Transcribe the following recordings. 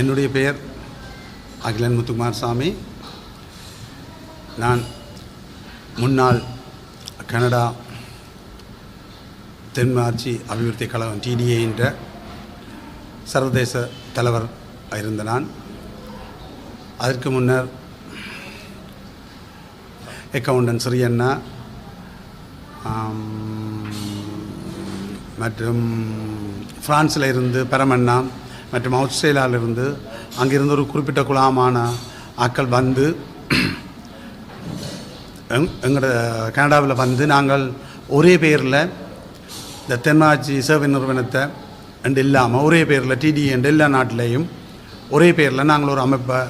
என்னுடைய பெயர் அகிலன் முத்துக்குமார் சாமி. நான் முன்னாள் கனடா தென்மார்ச்சி அபிவிருத்தி கழகம் டிடிஏ என்ற சர்வதேச தலைவர் இருந்த நான். அதற்கு முன்னர் அக்கவுண்டன் ஸ்ரீயண்ணா மற்றும் ஃப்ரான்ஸில் இருந்து பெரமண்ணா மற்றும் ஆஸ்திரேலியாவில் இருந்து அங்கிருந்து ஒரு குறிப்பிட்ட குழாமான ஆக்கள் வந்து எங் எங்களோட கனடாவில் வந்து நாங்கள் ஒரே பேரில் இந்த தென்னாட்சி சேவை நிறுவனத்தை என்று இல்லாமல் ஒரே பேரில் டிடி e என்ற எல்லா நாட்டிலையும் ஒரே பேரில் நாங்கள் ஒரு அமைப்பை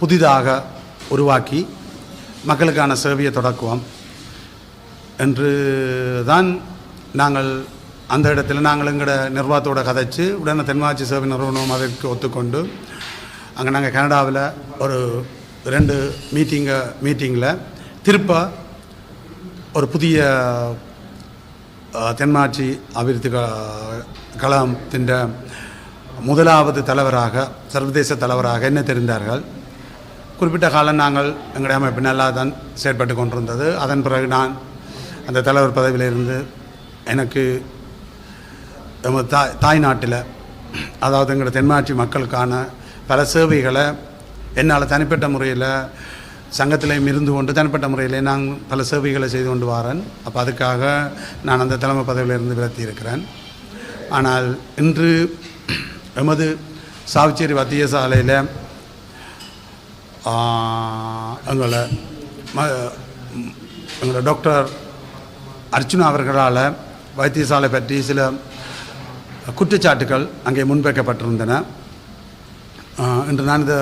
புதிதாக உருவாக்கி மக்களுக்கான சேவையை தொடக்குவோம். என்று தான் நாங்கள் அந்த இடத்துல நாங்கள் எங்களோட நிர்வாகத்தோட கதைச்சு உடனே தென்மாட்சி சேவை நிறுவனம் அதற்கு ஒத்துக்கொண்டு அங்கே நாங்கள் கனடாவில் ஒரு ரெண்டு மீட்டிங்கை மீட்டிங்கில் திருப்ப ஒரு புதிய தென்மாட்சி அபிவிருத்தி க- கழகத்தின் முதலாவது தலைவராக சர்வதேச தலைவராக என்ன தெரிந்தார்கள்? குறிப்பிட்ட காலம் நாங்கள் எங்களுடைய அமைப்பு நல்லா தான் செயற்பட்டு கொண்டிருந்தது. அதன் பிறகு நான் அந்த தலைவர் பதவியிலிருந்து எனக்கு எமது தாய் தாய்நாட்டில் அதாவது எங்களோட தென்மாட்சி மக்களுக்கான பல சேவைகளை என்னால் தனிப்பட்ட முறையில் சங்கத்திலையும் இருந்து கொண்டு தனிப்பட்ட முறையில் நான் பல சேவைகளை செய்து கொண்டு வரேன். அப்போ அதுக்காக நான் அந்த தலைமை பதவியிலிருந்து விலத்தி இருக்கிறேன் ஆனால் இன்று எமது சாவிச்சேரி வைத்தியசாலையில் சாலையில் எங்களை ம எங்களோட டாக்டர் அர்ச்சுனா அவர்களால் வைத்தியசாலை பற்றி சில குற்றச்சாட்டுகள் அங்கே முன்வைக்கப்பட்டிருந்தன. ஆஹ், இன்று நான் இது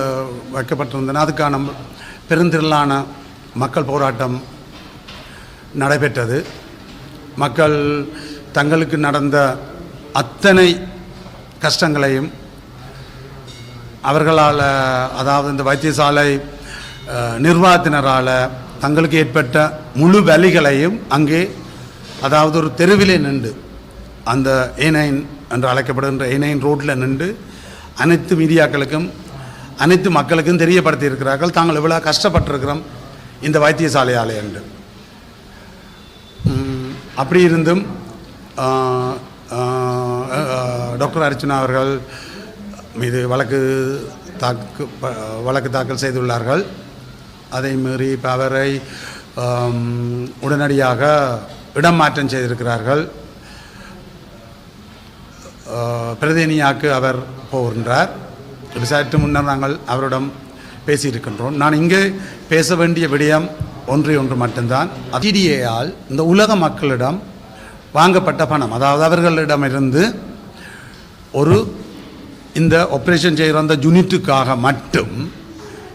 வைக்கப்பட்டிருந்தன. அதுக்கான பெருந்திரளான மக்கள் போராட்டம் நடைபெற்றது. மக்கள் தங்களுக்கு நடந்த அத்தனை கஷ்டங்களையும் அவர்களால் அதாவது இந்த வைத்தியசாலை நிர்வாகத்தினரால் தங்களுக்கு ஏற்பட்ட முழு வலிகளையும் அங்கே அதாவது ஒரு தெருவிலே நின்று அந்த ஏனையின் என்று அழைக்கப்படுகின்ற ஏனைன் ரோட்டில் நின்று அனைத்து மீடியாக்களுக்கும் அனைத்து மக்களுக்கும் தெரியப்படுத்தி இருக்கிறார்கள் தாங்கள் எவ்வளோ கஷ்டப்பட்டிருக்கிறோம் இந்த வைத்தியசாலையாலே என்று. அப்படி இருந்தும் டாக்டர் அர்ச்சனா அவர்கள் மீது வழக்கு தாக்கு ப- வழக்கு தாக்கல் செய்துள்ளார்கள். அதை மீறி இப்போ அவரை உடனடியாக இடம் மாற்றம் செய்திருக்கிறார்கள். ஆ, அவர் போகின்றார். இது சற்று முன்னர் நாங்கள் அவரிடம் பேசியிருக்கின்றோம். நான் இங்கே பேச வேண்டிய விடயம் ஒன்றே ஒன்று மட்டும்தான். அதிடியால் இந்த உலக மக்களிடம் வாங்கப்பட்ட பணம் அதாவது அவர்களிடமிருந்து ஒரு இந்த ஆப்ரேஷன் செய்கிற அந்த யூனிட்டுக்காக மட்டும்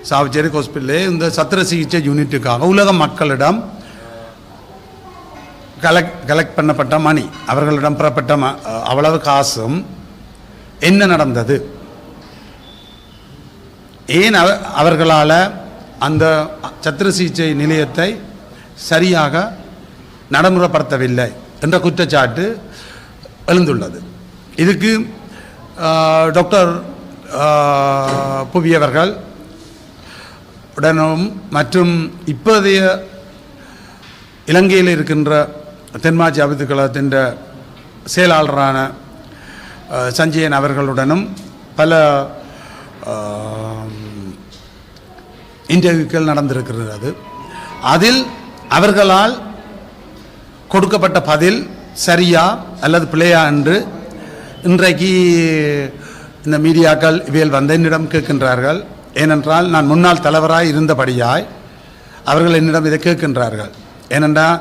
சாவிச்சேரி ஹாஸ்பிட்டலே இந்த சத்திர சிகிச்சை யூனிட்டுக்காக உலக மக்களிடம் கலெக்ட் கலெக்ட் பண்ணப்பட்ட மணி அவர்களிடம் பெறப்பட்ட ம அவ்வளவு காசும் என்ன நடந்தது? ஏன் அவ அவர்களால் அந்த சத்திர சிகிச்சை நிலையத்தை சரியாக நடைமுறைப்படுத்தவில்லை என்ற குற்றச்சாட்டு எழுந்துள்ளது. இதுக்கு டாக்டர் புவியவர்கள் உடனும் மற்றும் இப்போதைய இலங்கையில் இருக்கின்ற தென்மாஜி அபித்து கழகத்தின் செயலாளரான சஞ்சயன் அவர்களுடனும் பல இன்டர்வியூக்கள் நடந்திருக்கிறது அதில் அவர்களால் கொடுக்கப்பட்ட பதில் சரியா அல்லது பிழையா என்று இன்றைக்கு இந்த மீடியாக்கள் இவையில் வந்த என்னிடம் கேட்கின்றார்கள். ஏனென்றால் நான் முன்னாள் தலைவராக இருந்தபடியாய் அவர்கள் என்னிடம் இதை கேட்கின்றார்கள். ஏனென்றால்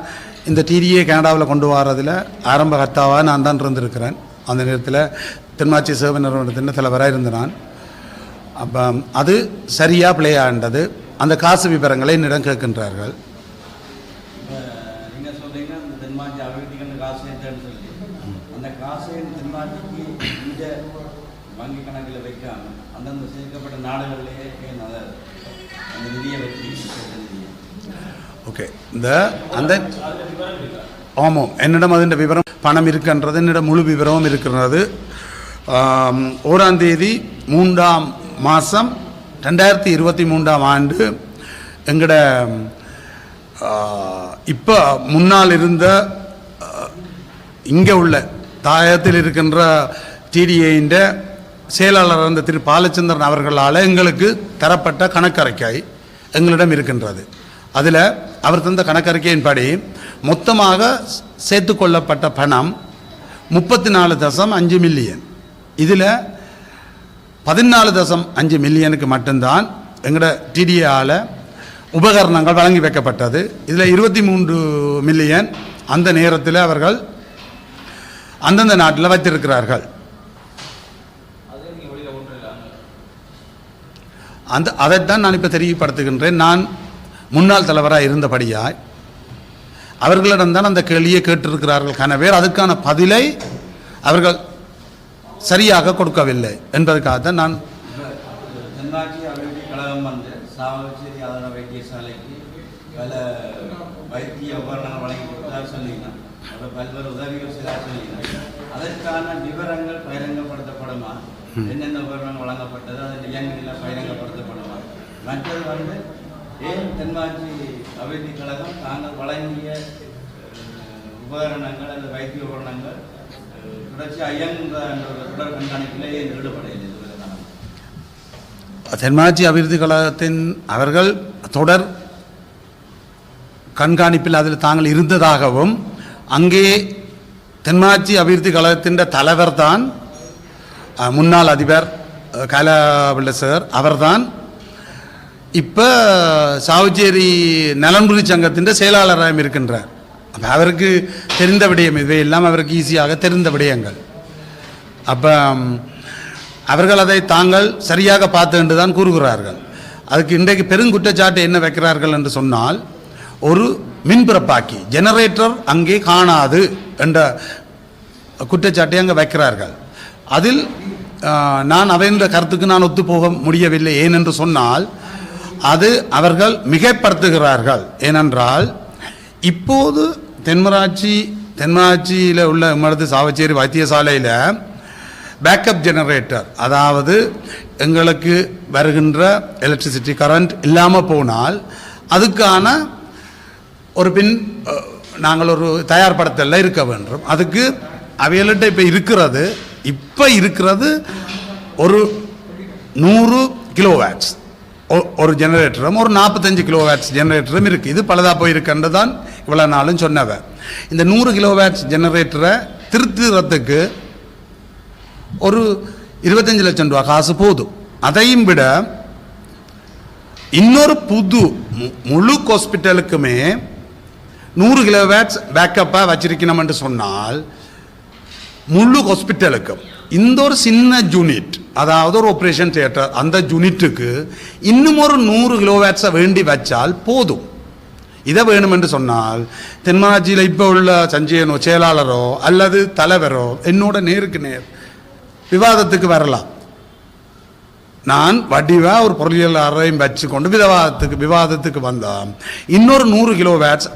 இந்த டிடிஏ கனடாவில் கொண்டு வரதில் ஆரம்ப கர்த்தாவாக நான் தான் இருந்திருக்கிறேன். அந்த நேரத்தில் தென்மாட்சி சேவை நிறுவனத்தின் தலைவராக இருந்த நான். அப்போ அது சரியா பிள்ளையாண்டது அந்த காசு விவரங்களை என்னிடம் கேட்கின்றார்கள். ஓகே இந்த அந்த ஆமாம். என்னிடம் அதின் விவரம் பணம் இருக்கின்றது என்னிடம் முழு விவரமும் இருக்கிறது ஓராம் தேதி மூன்றாம் மாதம் ரெண்டாயிரத்தி இருபத்தி மூன்றாம் ஆண்டு எங்களோட இப்போ முன்னால் இருந்த இங்கே உள்ள தாயத்தில் இருக்கின்ற டிடிஏன்ற செயலாளர் இருந்த திரு பாலச்சந்திரன் அவர்களால் எங்களுக்கு தரப்பட்ட கணக்கறைக்காய் எங்களிடம் இருக்கின்றது. அதில் அவர் தந்த கணக்கறிக்கையின்படி மொத்தமாக சேர்த்து கொள்ளப்பட்ட பணம் முப்பத்தி நாலு தசம் அஞ்சு மில்லியன். இதில் பதினாலு தசம் அஞ்சு மில்லியனுக்கு மட்டும்தான் எங்களோட டிடிஏஆல் உபகரணங்கள் வழங்கி வைக்கப்பட்டது. இதில் இருபத்தி மூன்று மில்லியன் அந்த நேரத்தில் அவர்கள் அந்தந்த நாட்டில் வைத்திருக்கிறார்கள். அந்த அதைத்தான் நான் இப்போ தெரியப்படுத்துகின்றேன். நான் முன்னாள் தலைவராக இருந்தபடியாய் அவர்களிடம்தான் அந்த கேள்வியை கேட்டிருக்கிறார்கள். கனவேர் அதுக்கான பதிலை அவர்கள் சரியாக கொடுக்கவில்லை நான் உதவிகள் செய்தார் சொன்னீங்கன்னா அதற்கான விவரங்கள் பகிரங்கப்படுத்தப்படுமா? என்னென்ன உபகரணங்கள் வழங்கப்பட்டது? அதன் இயங்குநிலை பகிரங்கப்படுத்தப்படுமா? மற்றது வந்து ஏன் தென்மாட்சி அபிவிருத்தி கழகம் தாங்கள் வழங்கிய உபகரணங்கள் அல்லது வைத்திய உபகரணங்கள் தொடர்ச்சி தொடர்ச்சியாக தொடர் கண்காணிப்பிலேயே ஈடுபடையில் ஈடுபடையில்லை அபிவிருத்தி கழகத்தின் அவர்கள் தொடர் கண்காணிப்பில் அதில் தாங்கள் இருந்ததாகவும் அங்கே தென்மாச்சி அபிவிருத்தி கழகத்தின் தலைவர் தான் முன்னாள் அதிபர் அஹ், கலாபிள்ள சார் அவர்தான் இப்போ சாவுச்சேரி நலன்புரி சங்கத்தின் செயலாளராக இருக்கின்றார். அப்போ அவருக்கு தெரிந்த விடயம் இவையெல்லாம் அவருக்கு ஈஸியாக தெரிந்த விடயங்கள். அப்போ அவர்கள் அதை தாங்கள் சரியாக பார்த்து என்று தான் கூறுகிறார்கள். அதுக்கு இன்றைக்கு பெருங்குற்றச்சாட்டு என்ன வைக்கிறார்கள் என்று சொன்னால் ஒரு மின்பிறப்பாக்கி ஜெனரேட்டர் அங்கே காணாது என்ற குற்றச்சாட்டை அங்கே வைக்கிறார்கள். அதில் நான் அவைன்ற கருத்துக்கு நான் ஒத்துப்போக முடியவில்லை ஏனென்று சொன்னால் அது அவர்கள் மிகைப்படுத்துகிறார்கள். ஏனென்றால் இப்போது தென்மராட்சி தென்மராட்சியில் உள்ள எமது சாவச்சேரி வைத்தியசாலையில் பேக்கப் ஜெனரேட்டர் அதாவது எங்களுக்கு வருகின்ற எலக்ட்ரிசிட்டி கரண்ட் இல்லாமல் போனால் அதுக்கான ஒரு பின் நாங்கள் ஒரு தயார்படுத்தல இருக்க வேண்டும். அதுக்கு அவைகள்கிட்ட இப்போ இருக்கிறது இப்போ இருக்கிறது ஒரு நூறு கிலோவேட்ஸ் ஒரு ஜெனரேட்டரும் ஒரு நாற்பத்தஞ்சு கிலோவேட்ஸ் ஜெனரேட்டரும் இருக்குது இது பலதாக போயிருக்குன்றது தான் இவ்வளோ நாளும் சொன்னவ. இந்த நூறு கிலோவேட்ஸ் ஜெனரேட்டரை திருத்துறதுக்கு ஒரு இருபத்தஞ்சு லட்சம் ரூபா காசு போதும். அதையும் விட இன்னொரு புது மு- முழு ஹாஸ்பிட்டலுக்குமே நூறு கிலோவேட்ஸ் பேக்கப்பாக வச்சிருக்கணும்னு சொன்னால் முழு ஹாஸ்பிட்டலுக்கும் இந்த ஒரு சின்ன யூனிட் அதாவது ஒரு ஆப்ரேஷன் தியேட்டர் அந்த யூனிட்டுக்கு இன்னும் ஒரு நூறு கிலோவேட்ஸை வேண்டி வச்சால் போதும். இதை வேணுமென்று சொன்னால் தென்மராட்சியில் இப்போ உள்ள சஞ்சயனோ செயலாளரோ அல்லது தலைவரோ என்னோட நேருக்கு நேர் விவாதத்துக்கு வரலாம். நான் வடிவா ஒரு பொருளியலாளரையும் வச்சுக்கொண்டு விவாதத்துக்கு விவாதத்துக்கு வந்தால் இன்னொரு நூறு கிலோ வேட்ஸ்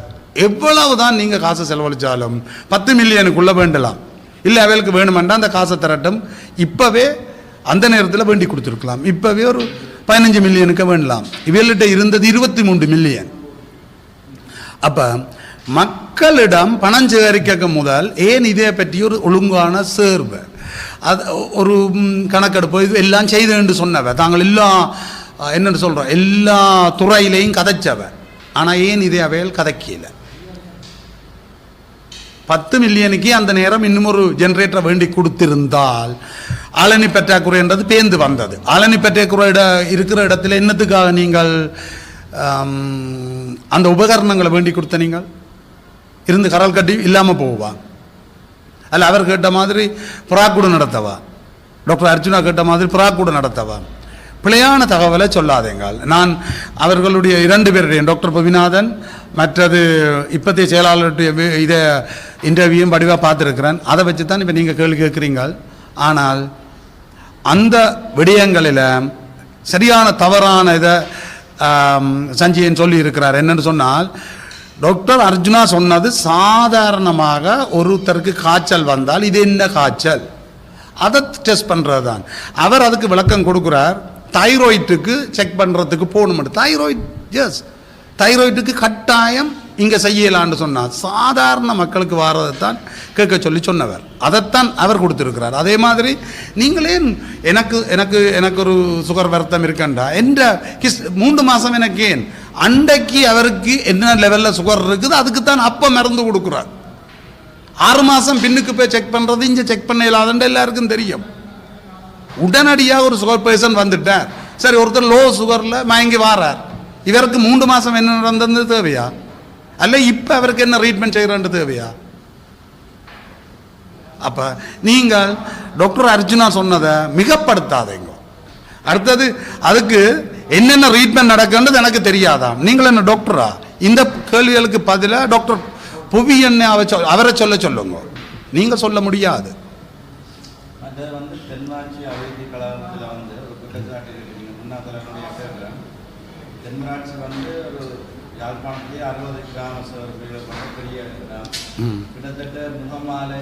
எவ்வளவு தான் நீங்கள் காசு செலவழிச்சாலும் பத்து மில்லியனுக்குள்ளே வேண்டலாம். இல்லை அவைகளுக்கு வேணுமெண்டா அந்த காசை திரட்டும். இப்போவே அந்த நேரத்தில் வேண்டி கொடுத்துருக்கலாம். இப்போவே ஒரு பதினஞ்சு மில்லியனுக்கு வேண்டலாம். இவர்கள்ட்ட இருந்தது இருபத்தி மூன்று மில்லியன். அப்போ மக்களிடம் பணம் சேகரிக்க முதல் ஏன் இதை பற்றி ஒரு ஒழுங்கான சேர்வு? அது ஒரு கணக்கெடுப்பு இது எல்லாம் செய்து என்று சொன்னவ. தாங்கள் எல்லாம் என்னென்னு சொல்கிறோம் எல்லா துறையிலையும் கதைச்சவ. ஆனால் ஏன் இதை அவையில் கதைக்கல? பத்து மில்லியனுக்கு அந்த நேரம் இன்னும் ஒரு ஜெனரேட்டரை வேண்டி கொடுத்திருந்தால் ஆளணி பற்றாக்குறைன்றது பேந்து வந்தது. அலனி பற்றாக்குறை இட இருக்கிற இடத்துல என்னத்துக்காக நீங்கள் அந்த உபகரணங்களை வேண்டி கொடுத்த நீங்கள்? இருந்து கரல் கட்டி இல்லாமல் போவா? அல்ல அவர் கேட்ட மாதிரி புறாக்கூடு நடத்தவா? டாக்டர் அர்ஜுனா கேட்ட மாதிரி புறாக்கூடு நடத்தவா? பிழையான தகவலை சொல்லாதேங்கள் நான் அவர்களுடைய இரண்டு பேருடைய டாக்டர் பவிநாதன் மற்றது இப்போதைய செயலாளருடைய இதை இன்டர்வியூயும் வடிவாக பார்த்துருக்கிறேன். அதை வச்சு தான் இப்போ நீங்கள் கேள்வி கேட்குறீங்க ஆனால் அந்த விடயங்களில் சரியான தவறான இதை சஞ்சயன் சொல்லி இருக்கிறார் என்னன்னு சொன்னால் டாக்டர் அர்ஜுனா சொன்னது சாதாரணமாக ஒருத்தருக்கு காய்ச்சல் வந்தால் இது என்ன காய்ச்சல்? அதை டெஸ்ட் பண்ணுறது தான் அவர் அதுக்கு விளக்கம் கொடுக்குறார். தைராய்டுக்கு செக் பண்ணுறதுக்கு போகணும் தைராய்டு எஸ் தைராய்டுக்கு கட்டாயம் இங்கே செய்யலான்னு சொன்னார் சாதாரண மக்களுக்கு வாரதை தான் கேட்க சொல்லி சொன்னவர். அதைத்தான் அவர் கொடுத்துருக்கிறார். அதே மாதிரி நீங்களே எனக்கு எனக்கு எனக்கு ஒரு சுகர் வருத்தம் இருக்கண்டா என்ற கிஸ் மூன்று மாதம் எனக்கு ஏன்? அண்டைக்கு அவருக்கு என்ன லெவலில் சுகர் இருக்குது அதுக்கு தான் அப்போ மருந்து கொடுக்குறார். ஆறு மாதம் பின்னுக்கு போய் செக் பண்ணுறது இங்கே செக் பண்ண இல்லாதன்ற எல்லாருக்கும் தெரியும். உடனடியாக ஒரு சுகர் பேஷண்ட் வந்துட்டார். சரி ஒருத்தர் லோ சுகரில் மயங்கி வாரார். இவருக்கு மூன்று மாதம் என்ன நடந்தது தேவையா? அல்ல இப்போ அவருக்கு என்ன ட்ரீட்மெண்ட் செய்கிறேன் தேவையா? அப்போ நீங்கள் டாக்டர் அர்ஜுனா சொன்னதை மிகப்படுத்தாதீங்க. அடுத்தது அதுக்கு என்னென்ன ட்ரீட்மெண்ட் நடக்குன்றது எனக்கு தெரியாதாம் நீங்கள் என்ன டாக்டரா இந்த கேள்விகளுக்கு பதிலாக டாக்டர் புவி என்ன அவரை சொல்ல சொல்லுங்க. நீங்கள் சொல்ல முடியாது மற்றது வந்து தென்மாட்சி அபிவிருத்தி கழகத்தில் வந்து ஒரு குற்றச்சாட்டு இருக்குங்க முன்னாள் தலைவருடைய பேர் தென்மாட்சி வந்து ஒரு யாழ்ப்பாணத்திலே அறுபது கிராம சபைகள் கொண்ட பெரிய கிராமம் ம் முகமாலை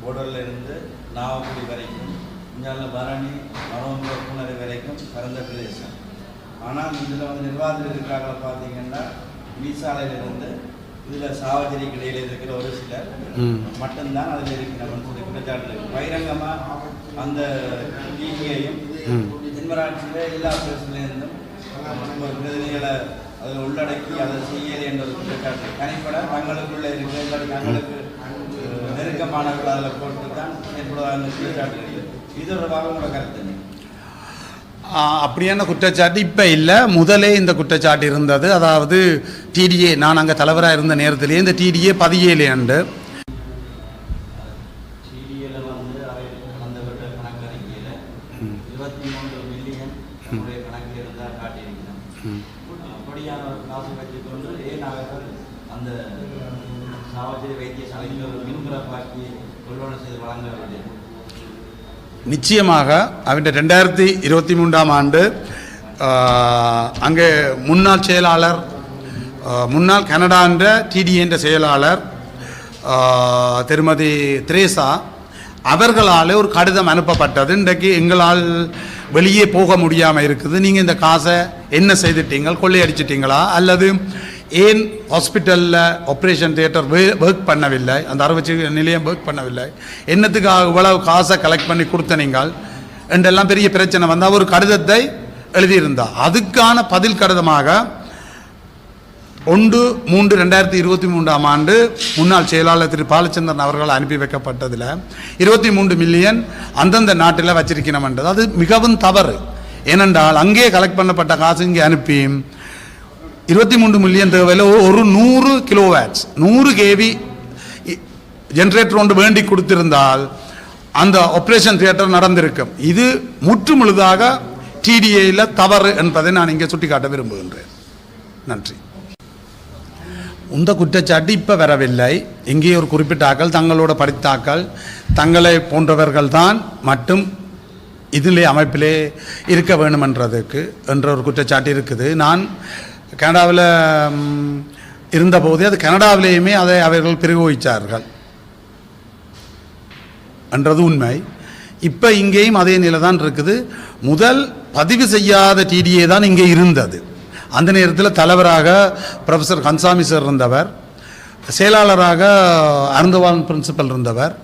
போர்டரில் இருந்து நாவக்குடி வரைக்கும் இங்கால பரணி நவம்பர் பூனரை வரைக்கும் பரந்த பிரதேசம் ஆனால் இதில் வந்து நிர்வாகத்தில் இருக்கிறாங்கள பார்த்தீங்கன்னா மீசாலையிலிருந்து இதில் சாவச்சேரிக்கு இடையில இருக்கிற ஒரு சிலர். மட்டும்தான் அதில் இருக்கிறவன் சொல்லி குற்றச்சாட்டு பகிரங்கமாக அந்த டிவியையும் ம். தென்மராட்சியில் எல்லா பிரச்சனையிலிருந்தும் ஒரு பிரதிநிதிகளை அதில் உள்ளடக்கி அதை செய்யலை என்ற ஒரு குற்றச்சாட்டு தனிப்பட தங்களுக்குள்ள இருக்கிற தங்களுக்கு மாணவர்கள் அதில் போட்டு தான் ஏற்படுவதாக குற்றச்சாட்டு இது தொடர்பாக உங்களோட கருத்து அப்படியான குற்றச்சாட்டு இப்போ இல்லை. முதலே இந்த குற்றச்சாட்டு இருந்தது. அதாவது டிடிஏ நான் அங்கே தலைவராக இருந்த நேரத்திலேயே இந்த டிடிஏ பதியலையாண்டு டிடிஏல வந்து அவை அந்த வருட கணக்கறிக்கையில் இருபத்தி மூன்று மில்லியன் நம்முடைய கணக்கில் இருந்தால் காட்டியிருக்கிறோம் அப்படியான ஒரு காசு வச்சுக்கொண்டு ஏன் அவர்கள் அந்த சாவச்சேரி வைத்தியசாலையில் ஒரு மின்பிறப்பாக்கி கொள்வனை செய்து வழங்கவில்லை நிச்சயமாக அவன் ரெண்டாயிரத்தி இருபத்தி மூன்றாம் ஆண்டு அங்கே முன்னாள் செயலாளர் முன்னாள் முன்னாள் கனடான்ற டிடி என்ற செயலாளர் திருமதி திரேசா அவர்களால் ஒரு கடிதம் அனுப்பப்பட்டது. இன்றைக்கு எங்களால் வெளியே போக முடியாமல் இருக்குது. நீங்கள் இந்த காசை என்ன செய்துட்டீங்க? கொள்ளையடிச்சிட்டிங்களா? அல்லது ஏன் ஹாஸ்பிட்டலில் ஆப்ரேஷன் தியேட்டர் ஒர்க் பண்ணவில்லை? அந்த அறுவை நிலையம் ஒர்க் பண்ணவில்லை. என்னத்துக்காக இவ்வளவு காசை கலெக்ட் பண்ணி கொடுத்த நீங்கள்? என்றெல்லாம் பெரிய பிரச்சனை வந்தால் ஒரு கடிதத்தை எழுதியிருந்தார் அதுக்கான பதில் கடிதமாக ஒன்று மூன்று ரெண்டாயிரத்தி இருபத்தி மூன்றாம் ஆண்டு முன்னாள் செயலாளர் திரு பாலச்சந்திரன் அவர்கள் அனுப்பி வைக்கப்பட்டதில் இருபத்தி மூன்று மில்லியன் அந்தந்த நாட்டில் வச்சிருக்கணும்ன்றது அது மிகவும் தவறு. ஏனென்றால் அங்கே கலெக்ட் பண்ணப்பட்ட காசு இங்கே அனுப்பி இருபத்தி மூன்று மில்லியன் தேவையில் ஒரு நூறு கிலோவேட்ஸ் நூறு கேவி ஜென்ரேட்டர் ஒன்று வேண்டி கொடுத்திருந்தால் அந்த ஆப்ரேஷன் தியேட்டர் நடந்திருக்கும். இது முற்றுமுழுதாக டிடிஏயில் தவறு என்பதை நான் இங்கே சுட்டிக்காட்ட விரும்புகின்றேன். நன்றி. உந்த குற்றச்சாட்டு இப்போ வரவில்லை. இங்கே ஒரு குறிப்பிட்டாக்கள் தங்களோட படித்தாக்கள் தங்களை போன்றவர்கள் தான் மட்டும் இதிலே அமைப்பிலே இருக்க வேணுமென்றதுக்கு என்ற ஒரு குற்றச்சாட்டு இருக்குது. நான் கனடாவில் இருந்தபோது அது கனடாவிலேயுமே அதை அவர்கள் பிரயோகித்தார்கள் என்றது உண்மை. இப்போ இங்கேயும் அதே நிலை தான் இருக்குது. முதல் பதிவு செய்யாத டிடிஏ தான் இங்கே இருந்தது. அந்த நேரத்தில் தலைவராக ப்ரொஃபஸர் கன்சாமி சார் இருந்தவர். செயலாளராக அருந்தவாளன் பிரின்சிபல் இருந்தவர்.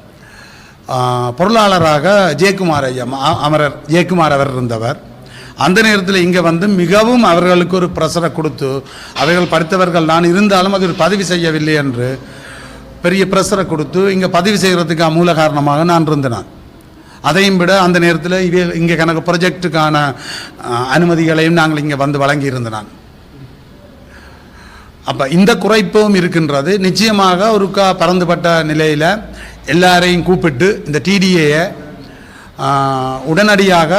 பொருளாளராக ஜெயக்குமார் ஐயா அமரர் ஜெயக்குமார் அவர் இருந்தவர். அந்த நேரத்தில் இங்கே வந்து மிகவும் அவர்களுக்கு ஒரு பிரசரை கொடுத்து அவர்கள் படித்தவர்கள் நான் இருந்தாலும் அது ஒரு பதிவு செய்யவில்லை என்று பெரிய ப்ரெஷரை கொடுத்து இங்கே பதிவு செய்கிறதுக்கு மூல காரணமாக நான் இருந்தேன் அதையும் விட அந்த நேரத்தில் இவே இங்கே கணக்கு ப்ரொஜெக்டுக்கான அனுமதிகளையும் நாங்கள் இங்கே வந்து வழங்கியிருந்தேன் அப்போ இந்த குறைப்பும் இருக்கின்றது. நிச்சயமாக ஒருக்கா பறந்துபட்ட நிலையில் எல்லாரையும் கூப்பிட்டு இந்த டிடிஏயை உடனடியாக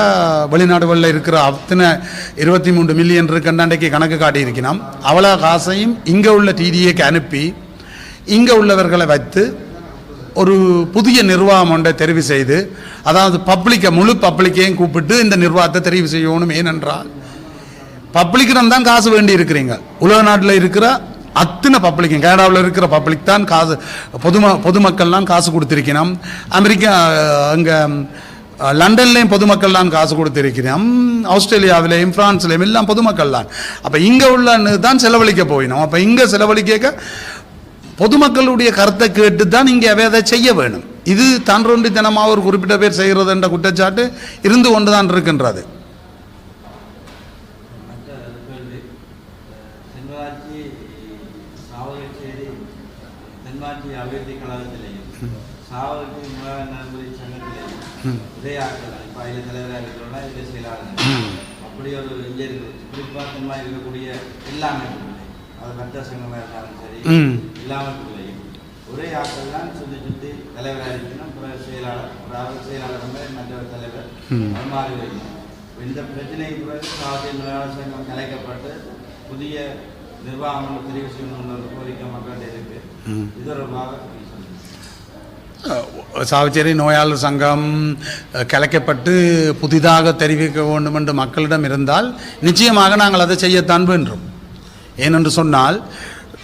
வெளிநாடுகளில் இருக்கிற அத்தனை இருபத்தி மூன்று மில்லியன் இருக்கண்டாண்டைக்கு கணக்கு காட்டியிருக்கணும் அவ்வளோ காசையும் இங்கே உள்ள டிடிஏக்கு அனுப்பி இங்கே உள்ளவர்களை வைத்து ஒரு புதிய நிர்வாகம் ஒன்றை தெரிவு செய்து அதாவது பப்ளிக்கை முழு பப்ளிக்கையும் கூப்பிட்டு இந்த நிர்வாகத்தை தெரிவு செய்யணும் ஏனென்றால் பப்ளிக்கிடம் தான் காசு வேண்டி இருக்கிறீங்க. உலக நாட்டில் இருக்கிற அத்தனை பப்ளிக்கும் கனடாவில் இருக்கிற பப்ளிக் தான் காசு பொதும பொதுமக்கள்லாம் காசு கொடுத்துருக்கணும் அமெரிக்கா அங்கே லண்டன்லேயும் பொதுமக்கள் தான் காசு கொடுத்துருக்கிறேன். ஆஸ்திரேலியாவிலேயும் ஃப்ரான்ஸ்லேயும் எல்லாம் பொதுமக்கள் தான் அப்போ இங்கே உள்ள தான் செலவழிக்க போயினோம். அப்போ இங்கே செலவழிக்க பொதுமக்களுடைய கருத்தை கேட்டு தான் இங்கே அவை அதை செய்ய வேணும். இது தன்றொண்டித்தனமாக ஒரு குறிப்பிட்ட பேர் செய்கிறது என்ற குற்றச்சாட்டு இருந்து கொண்டு தான் இருக்கின்றது மற்ற கேள்வி தென்மராட்சி சாவகச்சேரி தென்மாட்சி அபிவிருத்தி கழகத்திலேயும் சாவகச்சேரி முதலாளர் நலன்புரி சங்கத்திலேயும் இதே ஆட்கள் இப்போ அதில் தலைவராக இருக்கிறோம்னா இதில் செயலாளர் ம். அப்படி ஒரு இங்கே இருக்குது தென்மா இருக்கக்கூடிய எல்லா அமைப்புகளையும் அது மற்ற சங்கமாக இருந்தாலும் சரி. எல்லா அமைப்புகளையும் ஒரே ஆட்கள் தான் சுற்றி சுற்றி தலைவராக இருக்கணும் பிறகு செயலாளர் ஒரு ஆள் செயலாளர் வந்து மற்றவர் தலைவர் மாறி வைக்கணும் இந்த பிரச்சனைக்கு பிறகு சாவகை மேலாளர் சங்கம் கலைக்கப்பட்டு புதிய நிர்வாகம் தெரிவு செய்யணும்னு ஒரு கோரிக்கை மக்கள்கிட்ட இருக்கு ம். இது சொல்லுங்க. சாவச்சேரி நோயாளர் சங்கம் கலைக்கப்பட்டு புதிதாக தெரிவிக்க வேண்டும் என்று மக்களிடம் இருந்தால் நிச்சயமாக நாங்கள் அதை செய்யத்தான் வேண்டும். ஏனென்று சொன்னால்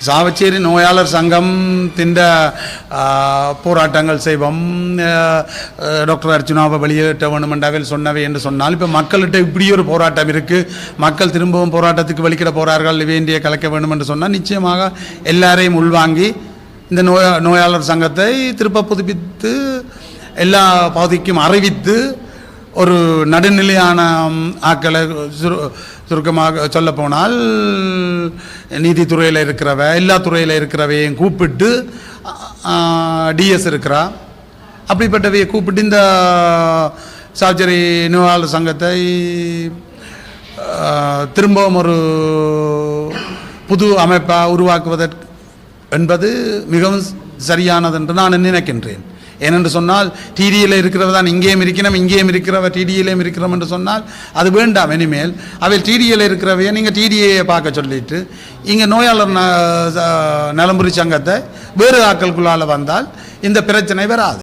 சாவச்சேரி நோயாளர் சங்கம் தின்ற போராட்டங்கள் செய்வோம். டாக்டர் அர்ச்சுனாவை வெளியேற்ற வேண்டும் என்றாவில் சொன்னவை என்று சொன்னால் இப்போ மக்கள்கிட்ட இப்படி ஒரு போராட்டம் இருக்குது மக்கள் திரும்பவும் போராட்டத்துக்கு வெளிக்கிட போகிறார்கள் வேண்டிய கலைக்க வேண்டும் என்று சொன்னால் நிச்சயமாக எல்லாரையும் உள்வாங்கி இந்த நோயா நோயாளர் சங்கத்தை திருப்ப புதுப்பித்து எல்லா பகுதிக்கும் அறிவித்து ஒரு நடுநிலையான ஆக்களை சுரு சுருக்கமாக சொல்லப்போனால் நீதித்துறையில் இருக்கிறவ எல்லா துறையில் இருக்கிறவையும் கூப்பிட்டு டிஎஸ் இருக்கிறா. அப்படிப்பட்டவையை கூப்பிட்டு இந்த சார்ஜரி நோயாளர் சங்கத்தை திரும்பவும் ஒரு புது அமைப்பாக உருவாக்குவதற்கு என்பது மிகவும் சரியானது என்று நான் நினைக்கின்றேன். ஏனென்று சொன்னால் டிடியில் இருக்கிறவர் தான் இங்கேயும் இருக்கிறோம் இங்கேயும் இருக்கிறவ டிடியிலையும் இருக்கிறோம் என்று சொன்னால் அது வேண்டாம் இனிமேல். அவை டிடியில் இருக்கிறவையை நீங்கள் டிடியை பார்க்க சொல்லிட்டு இங்கே நோயாளர் ந- நலம்புரி சங்கத்தை வேறு ஆட்களுக்குள்ளால் வந்தால் இந்த பிரச்சனை வராது.